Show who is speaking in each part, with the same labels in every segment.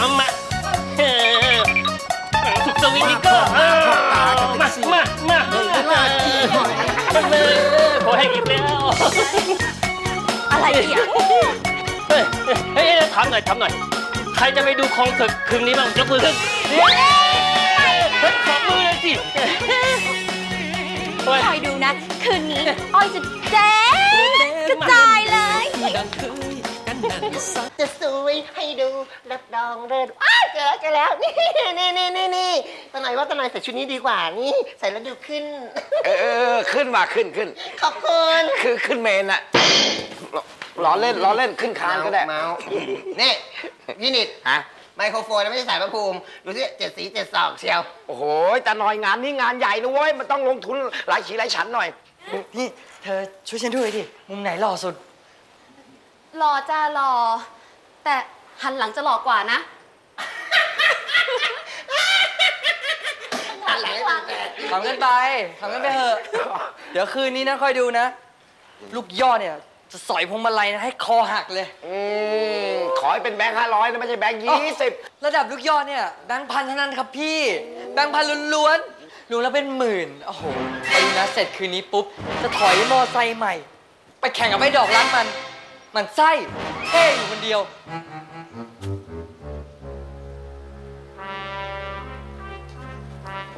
Speaker 1: เอามาเออสุดสวิงนิกเกอร์เออมามามาเออขอให้อีกแล้ว
Speaker 2: อะไรเนี่ย
Speaker 1: เฮ้ยเฮ้ยถามหน่อยถามหน่อย ใครจะไปดูคอนเสิร์ตคืนนี้บ้างยกมือขึ้นเฮ้ยเฮ้ยขอมือเลยสิ
Speaker 2: คอยดูนะ คืนนี้อ้อยจะแจ้งกระจายเลย
Speaker 3: จะสวยให้ดูรับรองเลิศอ้าวเจอแล้วเจอแล้วนี่นี่นี่นี่นี่ตาหน่อยว่าตาหน่อยใส่ชุดนี้ดีกว่านี่ใส่แล้วดูขึ้น
Speaker 4: เออเออเออขึ้นมาขึ้นขึ้น
Speaker 3: ขอบคุณ
Speaker 4: คือขึ้นเมนอะล้อเล่นล้อเล่นขึ้นคานก็ได้
Speaker 3: เมาส์นี่พี่นิด
Speaker 4: ฮะ
Speaker 3: ไมโครโฟนนะไม่ใช่สายพระภูมิ ดูสิเจ็ดสีเจ็ดศอกเชียว
Speaker 4: โอ้โหแต่หน่อยงานนี้งานใหญ่นะเว้ยมันต้องลงทุนหลายฉีหลายชั้นหน่อย
Speaker 5: นี่เธอช่วยฉันด้วยดิ มุมไหนหล่อสุด
Speaker 2: รอจ้ารอแต่หันหลังจะหลอกกว่านะ
Speaker 3: อะไรเป็นแฟน
Speaker 5: ทำกันไปทำกันไปเถอะ เดี๋ยวคืนนี้นะคอยดูนะ ลูกย่อเนี่ย จะสอยพวงมาลัยนะให้คอหักเลย
Speaker 4: อืมขอให้เป็นแบงค์ห้าร้อยนะไม่ใช่แบงค์ยี่สิบ
Speaker 5: ระดับลูกย่อเนี่ยแบงค์พันเท่านั้นครับพี่ แบงค์พันล้วนๆรวมแล้วเป็นหมื่น โอ้โหไปดูนะเสร็จคืนนี้ปุ๊บ จะถอยมอไซค์ใหม่ ไปแข่งกับไอ้ดอกรักมัน มันไส้เท่อยู่คนเดียว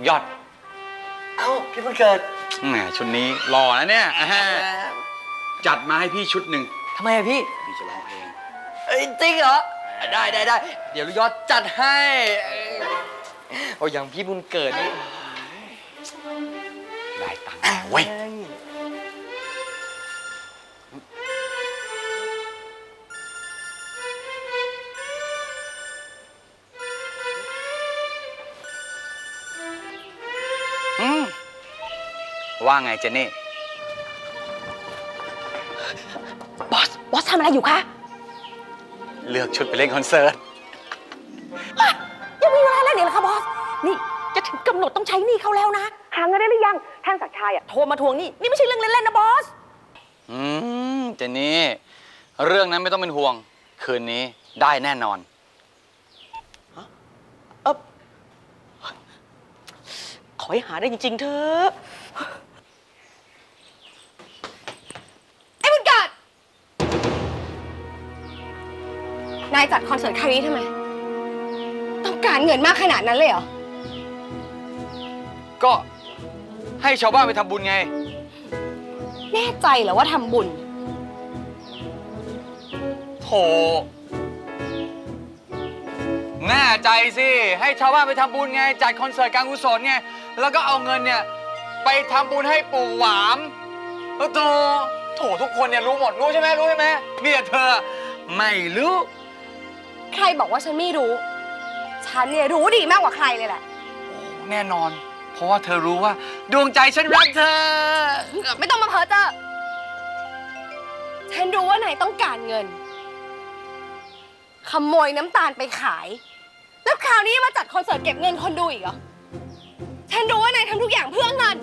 Speaker 6: ยอด
Speaker 5: เอ้าพี่มันเกิด
Speaker 6: แหมชุดนี้หล่อนะเนี่ยอ่าฮะจัดมาให้พี่ชุดหนึ่ง
Speaker 5: ทำไมอะพี่
Speaker 6: พี่จะร้องเพลง
Speaker 5: เอ้ยจริงเหรอได้ได้ได้เดี๋ยวลูกยอดจัดให้เอ้ยโอ้ยอย่างพี่บุญเกิดนี่
Speaker 6: ได้ตังค์เว้ย ว่าไงเจนนี่
Speaker 2: บอส บอสทำอะไรอยู่คะ
Speaker 6: เลือกชุดไปเล่นคอนเสิร์ต
Speaker 2: ยังมีเวลาเล่นอีกเหรอคะบอส นี่จะถึงกำหนดต้องใช้หนี้เขาแล้วนะหาเงินได้หรือยังท่านศักดิ์ชัยอะโทรมาทวงหนี้นี่ไม่ใช่เรื่องเล่นๆนะบอส
Speaker 6: อืมเจนนี่ เรื่องนั้นไม่ต้องเป็นห่วง คืนนี้ได้แน่นอน
Speaker 2: ขอให้หาได้จริง ๆ เถอะ
Speaker 7: นายจัดคอนเสิร์ตครั้งนี้ทำไม ต้องการเงินมากขนาดนั้นเลยเหรอ
Speaker 6: ก็ให้ชาวบ้านไปทำบุญไง
Speaker 7: แน่ใจเหรอว่าทำบุญ
Speaker 6: โถแน่ใจสิ ให้ชาวบ้านไปทำบุญไง จัดคอนเสิร์ตการกุศลไง แล้วก็เอาเงินเนี่ย ไปทำบุญให้ปู่หวามเออโถโถทุกคนเนี่ยรู้หมดรู้ใช่ไหมรู้ใช่ไหมมีแต่เธอ ไม่รู้
Speaker 7: ใครบอกว่าฉันไม่รู้ ฉันเนี่ยรู้ดีมากกว่าใครเลยแหละ
Speaker 6: แน่นอน เพราะว่าเธอรู้ว่า ดวงใจฉันรักเธอ
Speaker 7: ไม่ต้องมาเพ้อเจ้อฉันรู้ว่านายต้องการเงิน ขโมยน้ำตาลไปขาย แล้วคราวนี้มาจัดคอนเสิร์ตเก็บเงินคนดูอีกเหรอ ฉันรู้ว่านายทำทุกอย่างเพื่อเงิน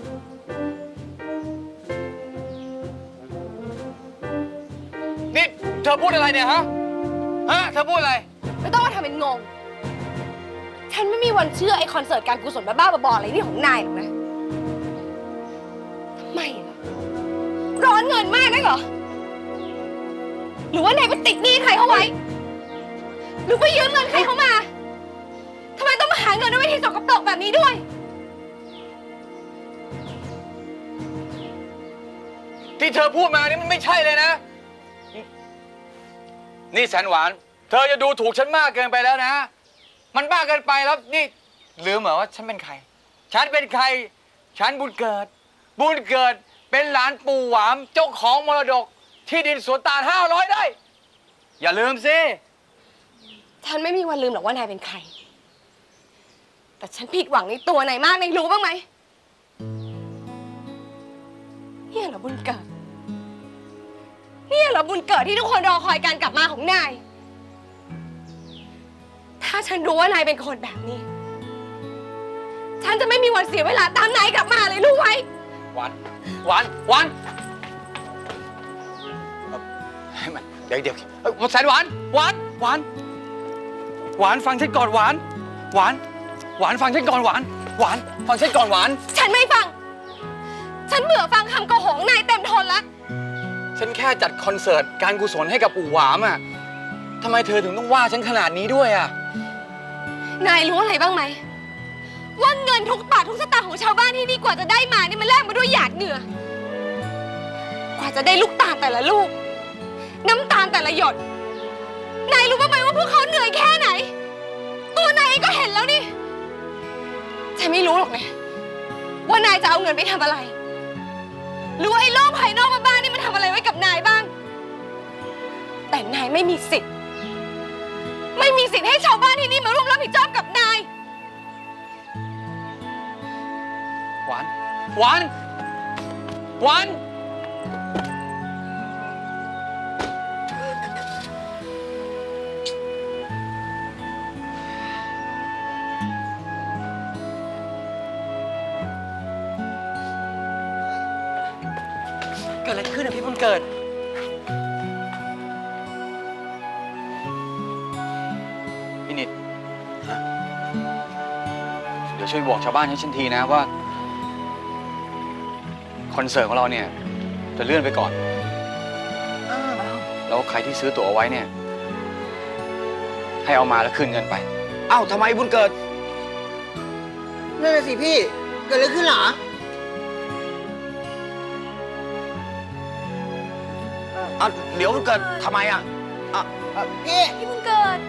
Speaker 6: นี่ เธอพูดอะไรเนี่ยฮะ ฮะ เธอพูดอะไร
Speaker 7: ทำเป็นงง ฉันไม่มีวันเชื่อไอคอนเสิร์ตการกุศลบ้าๆบอๆอะไรนี่ของนายหรอกนะทำไมล่ะร้อนเงินมากนักเหรอ หรือว่านายไปติดหนี้ใครเขาไว้ หรือไปยืมเงินใครเขามาทำไมต้องมาหาเงินด้วยวิธีสกปรกแบบนี้ด้วย
Speaker 6: ที่เธอพูดมานี่มันไม่ใช่เลยนะ นี่แสนหวาน เธอจะดูถูกฉันมากเกินไปแล้วนะ มันมากเกินไปแล้วนี่ลืมเหรอว่าฉันเป็นใคร ฉันเป็นใคร ฉันบุญเกิด บุญเกิดเป็นหลานปู่หวามเจ้าของมรดก ที่ดินสวนตาลห้าร้อยไร่อย่าลืมสิ
Speaker 7: ฉันไม่มีวันลืมหรอกว่านายเป็นใคร แต่ฉันผิดหวังในตัวนายมากนายรู้บ้างไหมเนี่ยเหรอบุญเกิด เนี่ยเหรอบุญเกิดที่ทุกคนรอคอยการกลับมาของนายาฉันรู้ว่านายเป็นคนแบบนี้ ฉันจะไม่มีวันเสียเวลาตามนายกลับมาเลยรู้ไหม
Speaker 6: หวานหวานหวานเอ่อให้มันเดี๋ยวเดี๋ยวเอ้ยแสนหวานหวานหวานหวานฟังฉันก่อนหวานหวานหวานฟังฉันก่อนหวานหวานฟังฉันก่อนหวาน
Speaker 7: ฉันไม่ฟัง ฉันเบื่อฟังคำโกหกของนายเต็มทนแล้ว
Speaker 6: ฉันแค่จัดคอนเสิร์ตการกุศลให้กับปู่หวามอะทำไมเธอถึงต้องว่าฉันขนาดนี้ด้วยอะ
Speaker 7: นายรู้อะไรบ้างไหม ว่าเงินทุกบาททุกสตางค์ของชาวบ้านที่นี่กว่าจะได้มานี่มันแลกมาด้วยหยาดเหงื่อ กว่าจะได้ลูกตาลแต่ละลูก น้ำตาลแต่ละหยด นายรู้บ้างไหมว่าพวกเขาเหนื่อยแค่ไหน ตัวนายเองก็เห็นแล้วนี่ฉันไม่รู้หรอกนะว่านายจะเอาเงินไปทำอะไร หรือว่าไอ้โลกภายนอกบ้านนี่มันทำอะไรไว้กับนายบ้าง แต่นายไม่มีสิทธิ์ มีสิทธิ์ให้ชาวบ้านที่นี่มาร่วมรับผิดชอบกับนาย
Speaker 6: หวาน หวาน หวาน
Speaker 5: เกิดอะไรขึ้นอะพี่บุญเกิด
Speaker 6: ช่วยบอกชาวบ้านให้ฉันทีนะว่าคอนเสิร์ตของเราเนี่ยจะเลื่อนไปก่อน แล้วใครที่ซื้อตั๋วเอาไว้เนี่ย ให้เอามาแล้วคืนเงินไป
Speaker 4: เอ้าทำไมบุญเกิด
Speaker 3: นั่นน่ะสิพี่ เกิดอะไรขึ้นเหรอ
Speaker 4: อะเดี๋ยวบุญเกิดทำไมอะ
Speaker 3: พี่
Speaker 7: พี่บุญเกิด